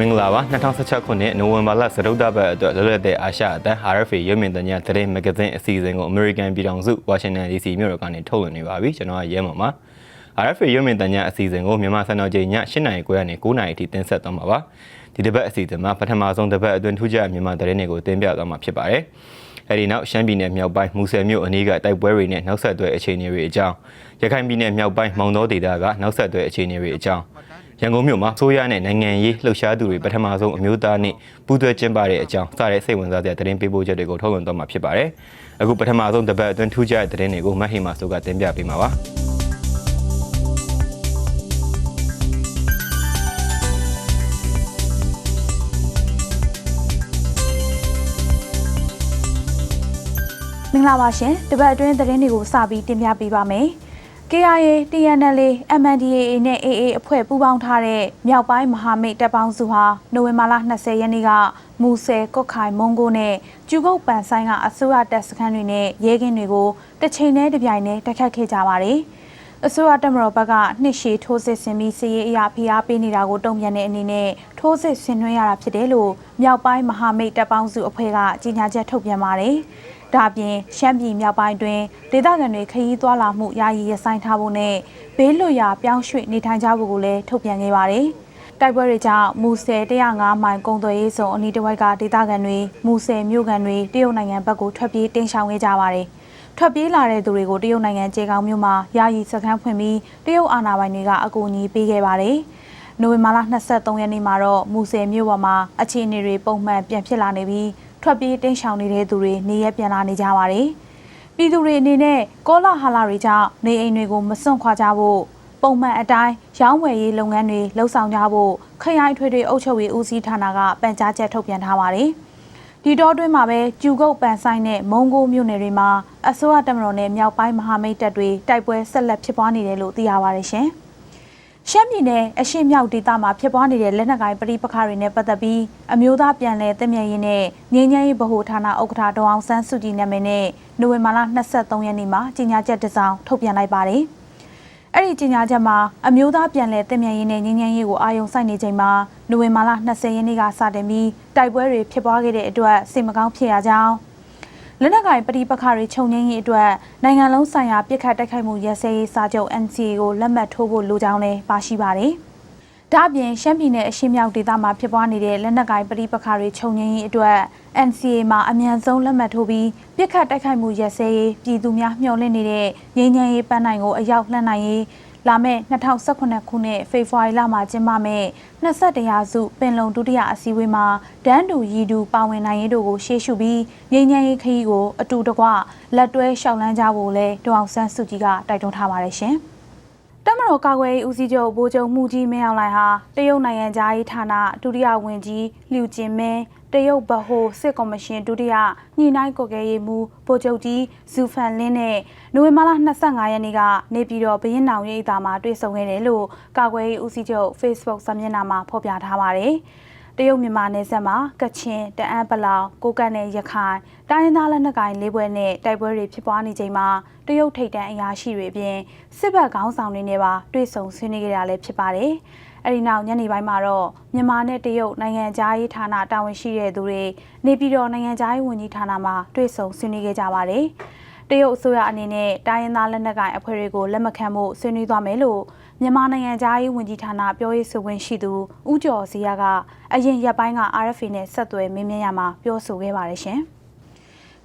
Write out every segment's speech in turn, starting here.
မင်္ဂလာပါ2016ခုနှစ်နိုဝင်ဘာလစတုတ္တပတ်အတွက်လွတ်လပ်တဲ့အာရှအသံ RFA ရုပ်မြင်သံကြားသတင်းမဂ္ဂဇင်းအစီအစဉ်ကို American ပြည်ထောင်စု Washington DC မြို့တော်ကနေထုတ်လွှင့်နေပါပြီကျွန်တော်ကရဲမော်ပါ RFA ရုပ်မြင်သံကြားအစီအစဉ်ကိုမြန်မာစံတော်ချိန်ည8:00နာရီခွဲကနေ9:00နာရီအထိတင်ဆက်သွားမှာပါဒီတစ်ပတ်အစီအစဉ်မှာပထမဆုံးတစ်ပတ်အတွင်းထူးခြားမြန်မာသတင်းတွေကိုတင်ပြသွားမှာဖြစ်ပါတယ်အဲဒီနောက်ရှမ်းပြည်နယ်မြောက်ပိုင်းမူဆယ်မြို့အနီးကတိုက်ပွဲတွေနဲ့နောက်ဆက်တွဲအခြေအနေတွေအကြောင်းရခိုင်ပြည်နယ်မြောက်ပိုင်းမောင်တော်ဒေသကနောက်ဆက်တွဲအခြေအနေတွေအကြောင်း ရန်ကုန်မြို့မှာဆိုရနဲ့နိုင်ငံရေးလှုပ်ရှားသူတွေပထမဆုံးအမျိုးသားနေ့ပူးတွဲကျင်းပတဲ့အကြောင်းစတဲ့စိတ်ဝင်စားတဲ့သတင်းပေးပို့ချက်တွေကိုထုတ်လွှင့်သွားမှာဖြစ်ပါတယ်အခုပထမဆုံးတစ်ပတ်အတွင်းထူးခြားတဲ့သတင်းတွေကိုမတ်ဟီမာဆိုကတင်ပြပေးမှာပါမင်္ဂလာပါရှင်တပတ်အတွင်းသတင်းတွေကိုစပြီးတင်ပြပေးပါမယ် KIA TNL MNDAA နဲ့ AA အဖွဲ့ပူးပေါင်းထားတဲ့မြောက်ပိုင်းမဟာမိတ်တပ်ပေါင်းစုဟာနိုဝင်ဘာလ20ရက်နေ့ကမူဆယ်ကော့ခိုင်မွန်ဂိုနဲ့ကျူကုတ်ပန်ဆိုင်ကအစိုးရတပ်စခန်းတွေနဲ့ရဲကင်းတွေကိုတစ်ချိန်တည်းတစ်ပြိုင်တည်းတိုက်ခတ်ခဲ့ကြပါတယ်အစိုးရတပ်မတော်ဘက်ကနှစ်ရှည်ထိုးစစ်ဆင်ပြီးစီရေးအရာဖိအားပေးနေတာကိုတုံ့ပြန်တဲ့အနေနဲ့ထိုးစစ်ဆင်နွှဲရတာဖြစ်တယ်လို့မြောက်ပိုင်းမဟာမိတ်တပ်ပေါင်းစုအဖွဲ့ကကြေညာချက်ထုတ်ပြန်ပါတယ်။ ဒါ့အပြင်ရှမ်းပြည်မြောက်ပိုင်းတွင်ဒေသခံတွေခရီးသွားလာမှုယာယီရဆိုင်ထားဖို့နဲ့ဘေးလွတ်ရာပြောင်းရွှေ့နေထိုင်ကြဖို့ကိုလည်းထုတ်ပြန်ခဲ့ပါတယ်။တိုက်ပွဲတွေကြောင့်မူဆယ်105မိုင်ကုံသွယ်ရေးစုံအနီးတစ်ဝိုက်ကဒေသခံတွေမူဆယ်မြို့ခံတွေတရုတ်နိုင်ငံဘက်ကိုထွက်ပြေးတင်းရှောင်ခဲ့ကြပါတယ်။ထွက်ပြေးလာတဲ့သူတွေကိုတရုတ်နိုင်ငံကြေကောင်မြို့မှာယာယီစခန်းဖွင့်ပြီးတရုတ်အာဏာပိုင်တွေကအကူအညီပေးခဲ့ပါတယ်။နိုဝင်ဘာလ23ရက်နေ့မှာတော့မူဆယ်မြို့ပေါ်မှာအခြေအနေတွေပုံမှန်ပြန်ဖြစ်လာနေပြီး ထွက်ပြေးတင်းရှောင်နေတဲ့သူတွေနေရပြန်လာနေကြပါတယ်။ပြည်သူတွေအနေနဲ့ကောလာဟာလာတွေကြောင့်နေအိမ်တွေကိုမစွန့်ခွာကြဖို့ပုံမှန်အတိုင်းရောင်းဝယ်ရေးလုပ်ငန်းတွေလှုပ်ဆောင်ကြဖို့ခရိုင်ထွေထွေအုပ်ချုပ်ရေးဦးစီးဌာနကပန်ကြားချက်ထုတ်ပြန်ထားပါတယ်။ဒီတော့တွင်းမှာပဲကျူကုတ်ပန်ဆိုင်နဲ့မုံကိုမြို့နယ်တွေမှာအစိုးရတပ်မတော်နဲ့မြောက်ပိုင်းမဟာမိတ်တပ်တွေတိုက်ပွဲဆက်လက်ဖြစ်ပွားနေတယ်လို့သိရပါတယ်ရှင်။ ရှမ်းပြည်နယ်အရှေ့မြောက်ဒေသမှာဖြစ်ပွားနေတဲ့လက်နက်ကိုင်ပဋိပက္ခတွေနဲ့ပတ်သက်ပြီးအမျိုးသားပြန်လည်တည်မြဲရေးနဲ့ငြိမ်းချမ်းရေးဗဟိုဌာနဥက္ကဋ္ဌဒေါအောင်ဆန်းစုကြည်နာမည်နဲ့နိုဝင်ဘာလ23ရက်နေ့မှာကြေညာချက်တစ်စောင်ထုတ်ပြန်လိုက်ပါတယ်။အဲ့ဒီကြေညာချက်မှာအမျိုးသားပြန်လည်တည်မြဲရေးနဲ့ငြိမ်းချမ်းရေးကိုအာရုံစိုက်နေချိန်မှာနိုဝင်ဘာလ20ရက်နေ့ကစတင်ပြီးတိုက်ပွဲတွေဖြစ်ပွားခဲ့တဲ့အတွက်စိတ်မကောင်းဖြစ်ရကြောင်း လက်နက်ကိုင်ပဋိပက္ခတွေခြုံငင်းရေးအတွက်နိုင်ငံလုံးဆိုင်ရာပြစ်ခတ်တိုက်ခိုက်မှုရစဲရေးစာချုပ် NCA ကိုလက်မှတ်ထိုးဖို့လိုကြောင်းလည်းပါရှိပါတယ်။ဒါ့အပြင်ရှမ်းပြည်နယ်အရှေ့မြောက်ဒေသမှာဖြစ်ပွားနေတဲ့လက်နက်ကိုင်ပဋိပက္ခတွေခြုံငင်းရေးအတွက် NCA မှာအမြန်ဆုံးလက်မှတ်ထိုးပြီးပြစ်ခတ်တိုက်ခိုက်မှုရစဲရေးပြည်သူများမျှော်လင့်နေတဲ့ငြိမ်းချမ်းရေးပန်းနိုင်ကိုအရောက်လှမ်းနိုင်ရေး လာမယ့်2018ခုနှစ်ဖေဖော်ဝါရီလမှာကျင်းပမယ့်21ရာစုပင်လုံဒုတိယအစည်းအဝေးမှာဒန်းတူရည်တူပါဝင်နိုင်ရေးတို့ကိုရှေ့ရှုပြီးငြိမ်းချမ်းရေးခရီးကိုအတူတကွလက်တွဲရှောက်လန်းကြဖို့လဲဒေါအောင်ဆန်းစုကြည်ကတိုက်တွန်းထားပါတယ်ရှင်။တမတော်ကာကွယ်ရေးဦးစီးချုပ်ဗိုလ်ချုပ်မှုကြီးမင်းအောင်လှိုင်ဟာတရုတ်နိုင်ငံသားရေးဌာနဒုတိယဝန်ကြီးလျူကျင်မင်း တရုတ်ဗဟိုစစ်ကော်မရှင်ဒုတိယညှိနှိုင်းကော်ကဲရေးမှူးဗိုလ်ချုပ်ကြီးဇူဖန်လင်းနဲ့နိုဝင်ဘာလ25ရက်နေ့ကနေပြည်တော်ဘရင်နောင်ရိပ်သာမှာတွေ့ဆုံခဲ့တယ်လို့ကာကွယ်ရေးဦးစီးချုပ် Facebook စာမျက်နှာမှာဖော်ပြထားပါတယ်။တရုတ်မြန်မာနယ်စပ်မှာကချင်တအန်းပလောင်ကိုကန့်နဲ့ရခိုင်တိုင်းရင်းသားလက်နက်ကိုင်လေးဘွဲနဲ့တိုက်ပွဲတွေဖြစ်ပွားနေချိန်မှာတရုတ်ထိပ်တန်းအရာရှိတွေအပြင်စစ်ဘက်ခေါင်းဆောင်တွေနဲ့ပါတွေ့ဆုံဆွေးနွေးခဲ့တာလည်းဖြစ်ပါတယ်။ အဲဒီနောက်ညနေပိုင်းမှာတော့မြန်မာနဲ့တရုတ်နိုင်ငံသားရေးဌာနတာဝန်ရှိတဲ့သူတွေနေပြည်တော်နိုင်ငံသားရေးဝန်ကြီးဌာနမှာတွေ့ဆုံဆွေးနွေးခဲ့ကြပါတယ်။တရုတ်အစိုးရအနေနဲ့တိုင်းရင်းသားလက်နက်ကိုင်အဖွဲ့တွေကိုလက်မခံဖို့ဆွေးနွေးသွားမယ်လို့မြန်မာနိုင်ငံသားရေးဝန်ကြီးဌာနပြောရေးဆိုခွင့်ရှိသူဦးကျော်စီရကအရင်ရက်ပိုင်းက RFA နဲ့ဆက်သွယ်မေးမြန်းရမှာပြောဆိုခဲ့ပါတယ်ရှင်။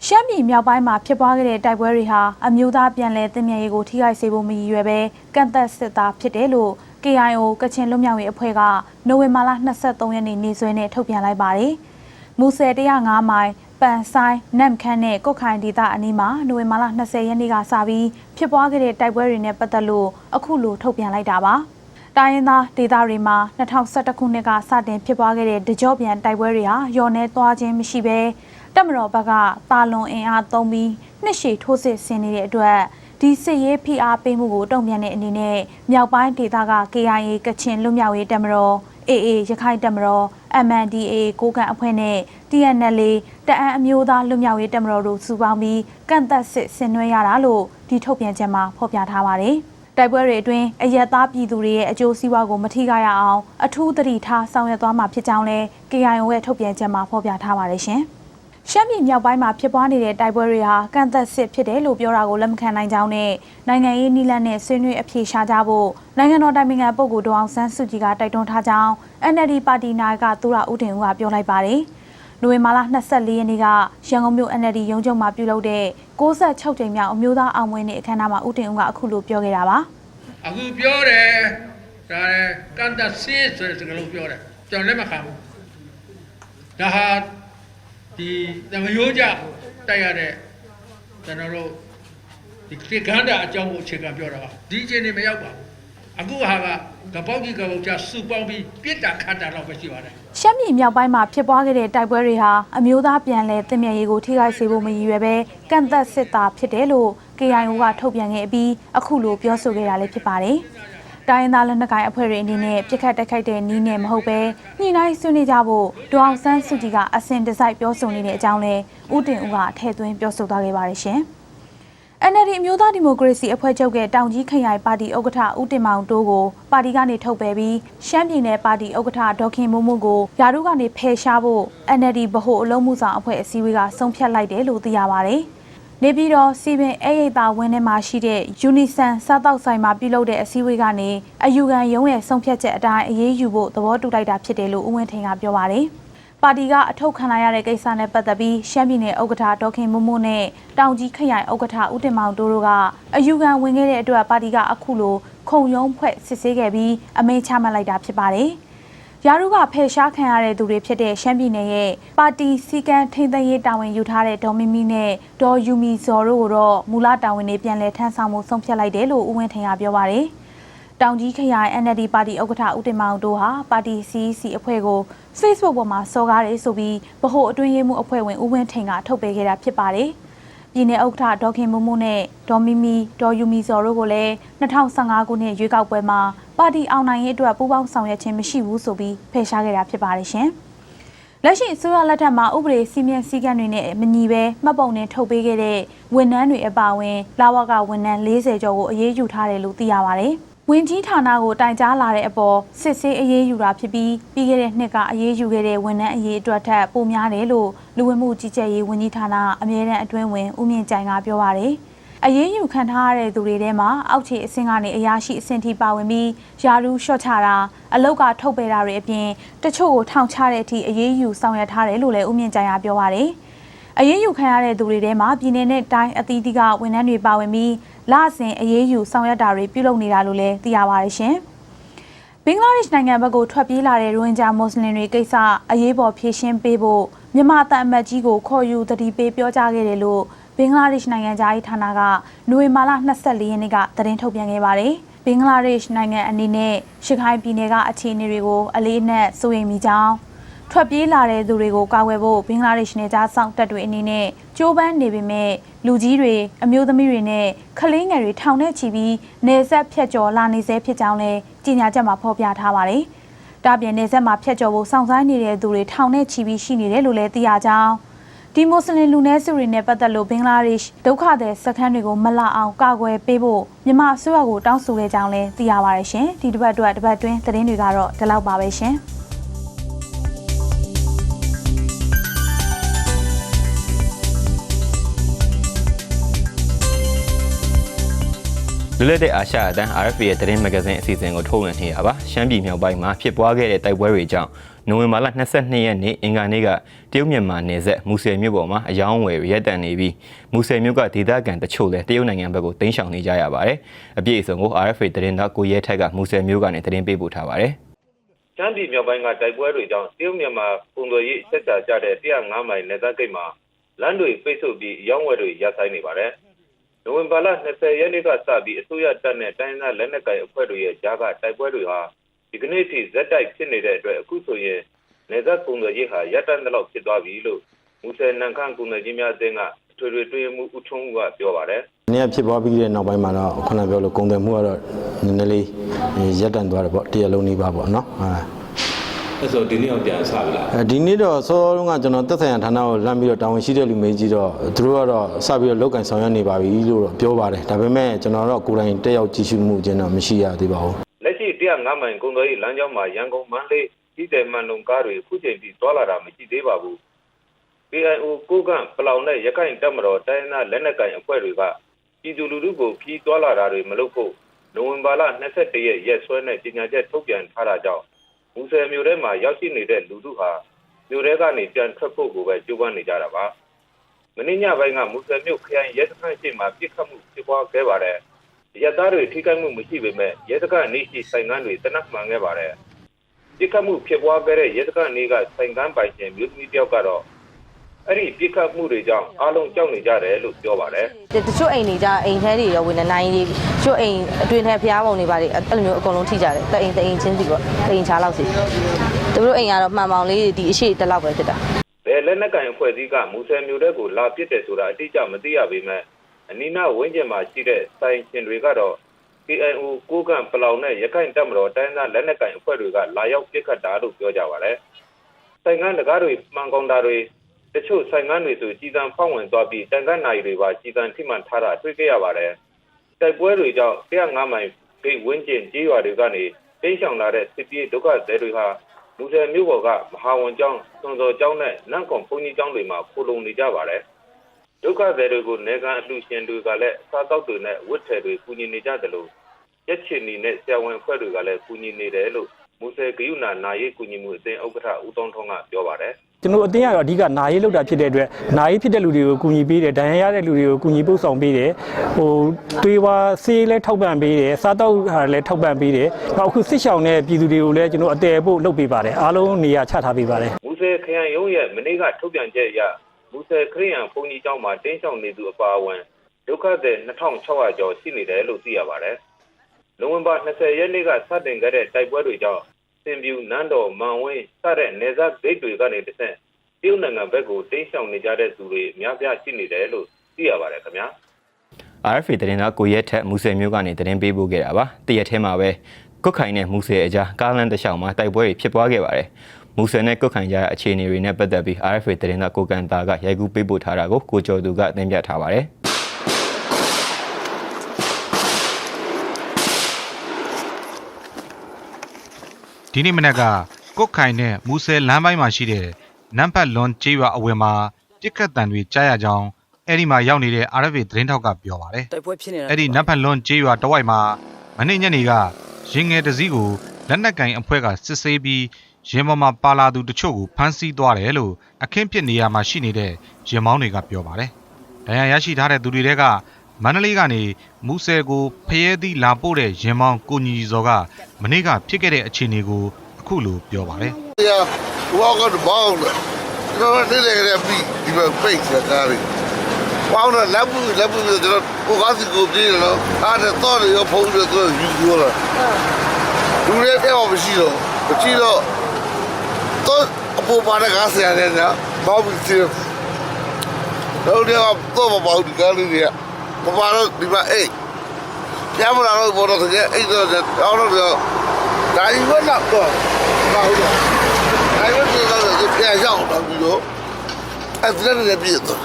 ရှမ်းပြည်မြောက်ပိုင်းမှာဖြစ်ပွားခဲ့တဲ့တိုက်ပွဲတွေဟာအမျိုးသားပြန်လည်တင်မြဲရေးကိုထိခိုက်စေဖို့မရည်ရွယ်ပဲကန့်သက်စစ်သားဖြစ်တယ်လို့ KIO ကချင်လွတ်မြောက်ရေးအဖွဲ့ကနိုဝင်ဘာလ23ရက်နေ့နေ့စွဲနဲ့ထုတ်ပြန်လိုက်ပါတယ်။မူဆယ်105မိုင်ပန်ဆိုင်နမ်ခန်းနဲ့ကုတ်ခိုင်ဒေသအနီးမှာနိုဝင်ဘာလ20ရက်နေ့ကစပြီးဖြစ်ပွားခဲ့တဲ့တိုက်ပွဲတွေနဲ့ပတ်သက်လို့အခုလိုထုတ်ပြန်လိုက်တာပါ။တိုင်းရင်းသားဒေသတွေမှာ2011ခုနှစ်ကစတင်ဖြစ်ပွားခဲ့တဲ့ဒကြော့ပြန်တိုက်ပွဲတွေဟာရော်နေသွားခြင်းမရှိဘဲတက်မတော်ဘက်ကတာလွန်အင်အားသုံးပြီးနှစ်ရှည်ထိုးစစ်ဆင်နေတဲ့အတွက် ဒီစစ်ရေးဖိအားပေးမှုကိုတုံ့ပြန်တဲ့အနေနဲ့မြောက်ပိုင်းဒေသက KIA ကချင်လွတ်မြောက်ရေးတပ်မတော် AA ရခိုင်တပ်မတော် MNDAA ကိုကန်အဖွဲ့နဲ့ TNL တအံအမျိုးသားလွတ်မြောက်ရေးတပ်မတော်တို့စုပေါင်းပြီးကန့်သက်စစ်ဆင်နွှဲရတာလို့ဒီထုတ်ပြန်ချက်မှာဖော်ပြထားပါတယ်။တတိုက်ပွဲတွေအတွင်းအရက်သားပြည်သူတွေရဲ့အကျိုးစီးပွားကိုမထိခိုက်ရအောင်အထူးသတိထားဆောင်ရွက်သွားမှာဖြစ်ကြောင်းလည်း KIO ရဲ့ထုတ်ပြန်ချက်မှာဖော်ပြထားပါတယ်ရှင်။ ရှမ်းပြည်မြောက်ပိုင်းမှာဖြစ်ပွားနေတဲ့တိုက်ပွဲတွေဟာကန့်သက်စစ်ဖြစ်တယ်လို့ပြောတာကိုလက်မခံနိုင်ကြောင်းနဲ့နိုင်ငံရေးနည်းလမ်းနဲ့ဆွေးနွေးအဖြေရှာကြဖို့နိုင်ငံတော်တိုင်ပင်ခံပုဂ္ဂိုလ်ဒေါအောင်ဆန်းစုကြည်ကတိုက်တွန်းထားကြောင်း NLD ပါတီနာယကသူရဦးတင်ဦးကပြောလိုက်ပါတယ်။နိုဝင်ဘာလ24ရက်နေ့ကရန်ကုန်မြို့ NLD ရုံးချုပ်မှာပြုလုပ်တဲ့66ကြိမ်မြောက်အမျိုးသားအောင်ပွဲနေ့အခမ်းအနားမှာဦးတင်ဦးကအခုလိုပြောခဲ့တာပါ။အခုပြောတယ်ဒါလည်းကန်တဆေးဆိုတဲ့စကားလုံးပြောတယ်ကျွန်တော်လက်မခံဘူးဒါဟာ ဒီသမယိုးကြတိုက်ရတဲ့ကျွန်တော်တို့ဒီခေတ်ကန္တာအကြောင်းကိုအခြေခံပြောတာပါဒီအချိန်နေမရောက်ပါဘူးအခုဟာကကပောက်ကြီးကပောက်ချစုပေါင်းပြီးပြစ်တာခတ်တာတော့ပဲရှိပါတယ်ရှမ်းပြည်မြောက်ပိုင်းမှာဖြစ်ပွားခဲ့တဲ့တိုက်ပွဲတွေဟာအမျိုးသားပြန်လည်တည်မြဲရေးကိုထိခိုက်စေဖို့မရည်ရွယ်ပဲကန့်သက်စစ်သားဖြစ်တယ်လို့ KIO ကထုတ်ပြန်ခဲ့ပြီးအခုလိုပြောဆိုခဲ့တာလည်းဖြစ်ပါတယ်။ တိုင်းရင်းသားလက်နက်ကိုင်အဖွဲ့တွေအနေနဲ့ပြစ်ခတ်တိုက်ခိုက်တဲ့နီးနဲ့မဟုတ်ပဲညှိနှိုင်းဆွေးနွေးကြဖို့ဒေါအောင်ဆန်းစုကြည်ကအစဉ်တစိုက်ပြောဆိုနေတဲ့အကြောင်းလည်းဦးတင်ဦးကထည့်သွင်းပြောဆိုသွားခဲ့ပါတယ်ရှင်။ NLD အမျိုးသားဒီမိုကရေစီအဖွဲ့ချုပ်ကတောင်ကြီးခရိုင်ပါတီဥက္ကဋ္ဌဦးတင်မောင်တိုးကိုပါတီကနေထုတ်ပယ်ပြီးရှမ်းပြည်နယ်ပါတီဥက္ကဋ္ဌဒေါက်ခင်မိုးမိုးကိုယာရုကနေဖယ်ရှားဖို့ NLD ဗဟိုအလုံးမှုဆောင်အဖွဲ့အစည်းအဝေးကဆုံးဖြတ်လိုက်တယ်လို့သိရပါတယ်။ နေပြည်တော်စီပင်အေရိတ်သာဝင်းထဲမှာရှိတဲ့ Unison စားတောက်ဆိုင်မှာပြုလုပ်တဲ့အစည်းအဝေးကနေအယူခံရုံးရဲ့ဆုံးဖြတ်ချက်အတိုင်းအရေးယူဖို့သဘောတူလိုက်တာဖြစ်တယ်လို့ဦးဝင်းထင်ကပြောပါတယ်။ပါတီကအထုတ်ခံလိုက်ရတဲ့ကိစ္စနဲ့ပတ်သက်ပြီးရှမ်းပြည်နယ်ဥက္ကဋ္ဌဒေါက်ခင်မိုးမိုးနဲ့တောင်ကြီးခရိုင်ဥက္ကဋ္ဌဦးတင်မောင်တို့တို့ကအယူခံဝင်ခဲ့တဲ့အတွက်ပါတီကအခုလိုခုံရုံးဖွဲ့စစ်ဆေးခဲ့ပြီးအမိန့်ချမှတ်လိုက်တာဖြစ်ပါတယ်။ ယာရုကဖယ်ရှားခံရတဲ့သူတွေဖြစ်တဲ့ရှမ်းပြည်နယ်ရဲ့ပါတီစီကံထိန်းသိမ်းရေးတာဝန်ယူထားတဲ့ဒေါ်မီမီနဲ့ဒေါ်ယူမီဇော်တို့ကိုတော့မူလတာဝန်တွေပြန်လည်ထမ်းဆောင်မှုဆုံးဖြတ်လိုက်တယ်လို့ဦးဝင်းထင်ကပြောပါတယ်။တောင်ကြီးခရိုင် NLD ပါတီဥက္ကဋ္ဌဦးတင်မောင်တို့ဟာပါတီ CEC အဖွဲ့ကို Facebook ပေါ်မှာစော်ကားတယ်ဆိုပြီးဗဟိုအတွင်းရေးမှုအဖွဲ့ဝင်ဦးဝင်းထင်ကထုတ်ပေးခဲ့တာဖြစ်ပါတယ်။ပြည်내ဥက္ကဋ္ဌဒေါက်ခင်မိုးမိုးနဲ့ဒေါ်မီမီဒေါ်ယူမီဇော်တို့ကိုလည်း2015ခုနှစ်ရွေးကောက်ပွဲမှာ ပါတီအောင်နိုင်ရေးအတွက်ပူးပေါင်းဆောင်ရွက်ခြင်းမရှိဘူးဆိုပြီးဖယ်ရှားခဲ့တာဖြစ်ပါတယ်ရှင်။လက်ရှိအစိုးရလက်ထက်မှာဥပဒေစီမံစည်းကမ်းတွေနဲ့မညီဘဲမှတ်ပုံတင်ထုတ်ပေးခဲ့တဲ့ဝန်ထမ်းတွေအပါအဝင်လာဝကဝန်ထမ်း40ကျော်ကိုအရေးယူထားတယ်လို့သိရပါတယ်။ဝင်ကြီးဌာနကိုတိုင်ကြားလာတဲ့အပေါ်စစ်ဆေးအရေးယူတာဖြစ်ပြီးပြီးခဲ့တဲ့နှစ်ကအရေးယူခဲ့တဲ့ဝန်ထမ်းအရေးအတွက်ထက်ပိုများတယ်လို့လူဝင်မှုကြီးကြပ်ရေးဝန်ကြီးဌာနအမြဲတမ်းအတွင်းဝင်ဦးမြင့်ကြိုင်ကပြောပါရယ် အရေးယူခံထားရတဲ့သူတွေထဲမှာအောက်ခြေအဆင့်ကနေအရာရှိအဆင့်ထိပါဝင်ပြီးယာရူးရှော့ချတာအလောက်ကထုတ်ပယ်တာတွေအပြင်တချို့ကိုထောင်ချတဲ့အထိအရေးယူဆောင်ရွက်ထားတယ်လို့လည်းဦးမြင့်ကြိုင်ကပြောပါရယ်အရေးယူခံရတဲ့သူတွေထဲမှာပြည်내နဲ့တိုင်းအသီးသီးကဝန်ထမ်းတွေပါဝင်ပြီးလစဉ်အရေးယူဆောင်ရွက်တာတွေပြုလုပ်နေတာလို့လည်းသိရပါတယ်ရှင်။ဘင်္ဂလားဒေ့ရှ်နိုင်ငံဘက်ကိုထွက်ပြေးလာတဲ့ရိုဟင်ဂျာမွတ်စလင်တွေကိစ္စအရေးပေါ်ဖြေရှင်းပေးဖို့မြန်မာတပ်အမတ်ကြီးကိုခေါ်ယူတတိပေးပြောကြားခဲ့တယ်လို့ ဘင်္ဂလားဒေ့ရှ်နိုင်ငံသားရေးဌာနကနိုဝင်ဘာလ24ရက်နေ့ကသတင်းထုတ်ပြန်ခဲ့ပါတယ်။ဘင်္ဂလားဒေ့ရှ်နိုင်ငံအနေနဲ့ရှခိုင်ပြည်နယ်ကအခြေအနေတွေကိုအလေးအနက်စိုးရိမ်မိကြောင်းထွက်ပြေးလာတဲ့သူတွေကိုကာကွယ်ဖို့ဘင်္ဂလားဒေ့ရှ်နယ်သားစောင့်တပ်တွေအနေနဲ့ကြိုးပမ်းနေပေမဲ့လူကြီးတွေအမျိုးသမီးတွေနဲ့ကလေးငယ်တွေထောင်ထဲချီပြီးနေဆက်ဖြတ်ကျော်လာနေစေဖြစ်ကြောင်းလည်းကြေညာချက်မှာဖော်ပြထားပါတယ်။ဒါပြင်နေဆက်မှာဖြတ်ကျော်ဖို့စောင့်ဆိုင်းနေတဲ့သူတွေထောင်ထဲချီပြီးရှိနေတယ်လို့လည်းသိရကြောင်း ဒီမွတ်စလင်လူနည်းစုတွေနဲ့ပတ်သက်လို့ဘင်္ဂလားဒေ့ရှ်ဒုက္ခသည်စခန်းတွေကိုမလာအောင်ကာကွယ်ပေးဖို့မြန်မာအစိုးရကိုတောင်းဆိုခဲ့ကြောင်းလည်းသိရပါတယ်ရှင်။ဒီတစ်ပတ်အတွက်တစ်ပတ်တွင်းသတင်းတွေကတော့ဒီလောက်ပါပဲရှင်။လွတ်လပ်တဲ့အာရှအတန်း RFA ရဲ့သတင်းမဂ္ဂဇင်းအစီအစဉ်ကိုထုတ်လွှင့်နေတာပါရှမ်းပြည်မြောက်ပိုင်းမှာဖြစ်ပွားခဲ့တဲ့တိုက်ပွဲတွေကြောင့် နိုဝင်ဘာလ22ရက်နေ့အင်္ဂါနေ့ကတရုတ်မြန်မာနယ်စပ်မူဆယ်မြို့ပေါ်မှာအယောင်းဝယ်ရက်တန်နေပြီးမူဆယ်မြို့ကဒေသခံတချို့လည်းတရုတ်နိုင်ငံဘက်ကိုတင်းရှောင်နေကြရပါတယ်အပြည့်အစုံကို RFA သတင်းသားကိုရဲထက်ကမူဆယ်မြို့ကနေသတင်းပေးပို့ထားပါတယ်ချမ်းပြည်မြောက်ပိုင်းကတိုက်ပွဲတွေကြောင့်တရုတ်မြန်မာပုံသွယ်ရေးဆက်ဆာကြတဲ့105မိုင်နယ်စပ်ဂိတ်မှာလမ်းတွေပိတ်ဆို့ပြီးရောင်းဝယ်တွေရပ်ဆိုင်းနေပါတယ်။နိုဝင်ဘာလ20ရက်နေ့ကစပြီးအစိုးရတပ်နဲ့တိုင်းဒေသလက်နက်ကိုင်အဖွဲ့တွေရဲ့ကြားကတိုက်ပွဲတွေဟာ ဒီကနေ့ထိဇက်တိုက်ဖြစ်နေတဲ့အတွက်အခုဆိုရင်နယ်စပ်ပုံသွယ်ရေးဟာရပ်တန့်တဲ့လောက်ဖြစ်သွားပြီလို့မူဆယ်နန်ခန့်ပုံသွယ်ရေးများအသင်းကထွေထွေတွင်းမှုဦးထုံးဦးကပြောပါတယ်။နေ့ကဖြစ်ပွားပြီးတဲ့နောက်ပိုင်းမှာတော့ခုနပြောလို့ကုန်တယ်မှုကတော့နည်းနည်းလေးရပ်တန့်သွားတယ်ပေါ့တရားလုံးနေပါပေါ့နော်။အာအဲ့ဆိုဒီနေ့အောင်ပြန်ဆပြီလားအဲဒီနေ့တော့စောစောတုန်းကကျွန်တော်တက်ဆိုင်ရာဌာနကိုလမ်းပြီးတော့တာဝန်ရှိတဲ့လူမေးကြည့်တော့သူတို့ကတော့စပြီးတော့လောက်ကန်ဆောင်ရွက်နေပါပြီလို့တော့ပြောပါတယ်ဒါပေမဲ့ကျွန်တော်တော့ကိုယ်တိုင်တက်ရောက်ကြည့်ရှုမှုခြင်းတော့မရှိရသေးပါဘူးလက် ရှိ105မိုင်ကုန်သွယ်ရေးလမ်းကြောင်းမှာရန်ကုန်မန္တလေးကြီးတယ်မှန်လုံကားတွေအခုချိန်ထိသွားလာတာမရှိသေးပါဘူး PIO ကိုကန့်ပလောင်နဲ့ရခိုင်တပ်မတော်တိုင်းနာလက်နက်ကိုင်အဖွဲ့တွေကပြည်သူလူထုကိုခီးသွားလာတာတွေမလုပ်ဖို့နိုဝင်ဘာလ22ရက်ရက်စွဲနဲ့ကြေညာချက်ထုတ်ပြန်ထားတာကြောင့်မူဆယ်မြို့ထဲမှာရောက်ရှိနေတဲ့လူထုဟာမြို့ထဲကနေပြန်ထွက်ဖို့ကိုပဲကြိုးပမ်းနေကြတာပါမင်းညပိုင်းကမူဆယ်မြို့ခရိုင်ရဲစခန်းရှိမှာပြစ်ခတ်မှုဖြစ်ပွားခဲ့ပါတယ် ရတသားတွေထိခိုက်မှုမရှိပေမဲ့ရဲစခန်းနေရှိဆိုင်ကန်းတွေတနက်မှန်ခဲ့ပါတယ်ပြစ်ခတ်မှုဖြစ်ပွားခဲ့တဲ့ရဲစခန်းနေကဆိုင်ကန်းပိုင်ရှင်မြို့သမီးတယောက်ကတော့အဲ့ဒီပြစ်ခတ်မှုတွေကြောင့်အားလုံးကြောက်နေကြတယ်လို့ပြောပါတယ်တချို့အိမ်တွေကြအိမ်ထဲတွေရောဝင်နေနိုင်တွေတချို့အိမ်အတွင်းထဲဖျားပုံတွေပါတွေအဲ့လိုမျိုးအကုန်လုံးထိကြတယ်တအိမ်တအိမ်ချင်းစီပေါ့တအိမ်ချားလောက်စီသူတို့အိမ်ကတော့မှန်ပေါင်လေးတွေဒီအရှိတက်လောက်ပဲဖြစ်တာ။ဘယ်လက်နက်ကင်အဖွဲ့အစည်းကမူဆယ်မျိုးတဲ့ကိုလာပစ်တယ်ဆိုတာအတိအကျမသိရပေမဲ့ အနီးနားဝင်းကျင်မှာရှိတဲ့ဆိုင်ရှင်တွေကတော့ KIO ကိုကန့်ပလောင်နဲ့ရခိုင်တပ်မတော်တိုင်းသားလက်နက်ကင်အဖွဲ့တွေကလာရောက်ပစ်ခတ်တာလို့ပြောကြပါတယ်။ဆိုင်ကန်းတကားတွေမှန်ကောင်တာတွေတချို့ဆိုင်ကန်းတွေဆိုကြီးတန်းဖောက်ဝင်သွားပြီးတန်ခတ်နိုင်တွေပါကြီးတန်းထိမှန်ထားတာတွေ့ကြရပါတယ်။တိုက်ပွဲတွေကြောင့်105မိုင်ဂိတ်ဝင်းကျင်ကြေးရွာတွေကနေတိမ်းရှောင်လာတဲ့စစ်ပြေးဒုက္ခသည်တွေဟာလူဆယ်မြို့ပေါ်ကမဟာဝန်ကျောင်းသွန်တော်ကျောင်းနဲ့နန့်ကွန်ဘုန်းကြီးကျောင်းတွေမှာခိုလုံနေကြပါတယ်။ ဒုက္ခသည်တွေကိုနေကန်အလှရှင်တွေကလည်းအစားအသောက်တွေနဲ့ဝတ်ထည်တွေကူညီနေကြတယ်လို့ရက်ချင်နီနဲ့ဆရာဝန်အဖွဲ့တွေကလည်းကူညီနေတယ်လို့မူဆယ်ဂယုနာနာရေးကူညီမှုအသင်းဥက္ကဋ္ဌဦးတောင်းထွန်းကပြောပါတယ်။ကျွန်တော်အတင်းကတော့အဓိကနာရေးလောက်တာဖြစ်တဲ့အတွက်နာရေးဖြစ်တဲ့လူတွေကိုကူညီပေးတယ်ဒဏ်ရာရတဲ့လူတွေကိုကူညီပို့ဆောင်ပေးတယ်ဟိုတွေးဝါဆေးလည်းထောက်ပံ့ပေးတယ်စားတောက်ဟာလည်းထောက်ပံ့ပေးတယ်နောက်အခုစစ်ဆောင်တဲ့ပြည်သူတွေကိုလည်းကျွန်တော်အတဲပို့လုပ်ပေးပါတယ်အားလုံးနေရာချထားပေးပါတယ်မူဆယ်ခရိုင်ရုံးရဲ့မနေ့ကထုတ်ပြန်ချက်အရ မူဆယ်ခရစ်ယာန်ဘုန်းကြီးကျောင်းမှာတင်းရှောင်နေသူအပါအဝင်ဒုက္ခသည်2600ကျော်ရှိနေတယ်လို့သိရပါတယ်။နိုဝင်ဘာ20ရက်နေ့ကစတင်ခဲ့တဲ့တိုက်ပွဲတွေကြောင့်စင်ပြူနန်းတော်မန်ဝင်းစတဲ့နေဇက်ဂိတ်တွေကနေတစ်ဆင့်တရုတ်နိုင်ငံဘက်ကိုတင်းရှောင်နေကြတဲ့သူတွေအများပြားရှိနေတယ်လို့သိရပါတယ်ခင်ဗျာ။ RFA သတင်းသားကိုရက်ထက်မူဆယ်မျိုးကနေသတင်းပေးပို့ခဲ့တာပါတရက်ထဲမှာပဲကုတ်ခိုင်နဲ့မူဆယ်အကြားကားလမ်းတစ်လျှောက်မှာတိုက်ပွဲတွေဖြစ်ပွားခဲ့ပါတယ် မူဆယ်နဲ့ကုတ်ခိုင်ကြားရဲ့အခြေအနေတွေနဲ့ပတ်သက်ပြီး RFA သတင်းသားကိုကန်တာကရိုက်ကူးပေးပို့ထားတာကိုကိုကျော်သူကတင်ပြထားပါတယ်ဒီနေ့မနက်ကကုတ်ခိုင်နဲ့မူဆယ်လမ်းပိုင်းမှာရှိတဲ့နမ်ပတ်လွန်ကျေးရွာအဝယ်မှာပြစ်ခတ်တံတွေကြားရကြောင်းအဲ့ဒီမှာရောက်နေတဲ့ RFA သတင်းထောက်ကပြောပါတယ်တိုက်ပွဲဖြစ်နေတာအဲ့ဒီနမ်ပတ်လွန်ကျေးရွာတဝိုက်မှာမနေ့ညနေကရင်ငယ်တစ်စီးကို လက်နက်ကင်အဖွဲ့ကစစ်ဆေးပြီးရင်ပေါ်မှာပါလာသူတချို့ကိုဖမ်းဆီးသွားတယ်လို့အခင်းဖြစ်နေရမှာရှိနေတဲ့ရင်မောင်းတွေကပြောပါတယ်။ဒဏ်ရာရရှိထားတဲ့သူတွေတဲကမန္တလေးကနေမူဆယ်ကိုဖျဲသီးလာပို့တဲ့ရင်မောင်းကိုညီကြီးစော်ကမနေ့ကဖြစ်ခဲ့တဲ့အခြေအနေကိုအခုလိုပြောပါတယ် Yeah, walk on the ball. You know what they like that beat? You know, fake that guy. Wow, no, level, level, you know, who got to go there, you know? I just thought of your phone, you know, you do it. You read that over she, though. But she, though, thought about my gas, and then, yeah, Bobby, too. No, they are thought about the guy in there. But I don't, they were eight. Yeah, but I don't want to get eight, I don't know. ဒါကြီးဝက်တော့တော့ဘာလို့လဲဒါကြီးဝက်တော့ပြန်ရောက်တော့ပြီးတော့အဲ့ဒါလည်းပြည့်တော့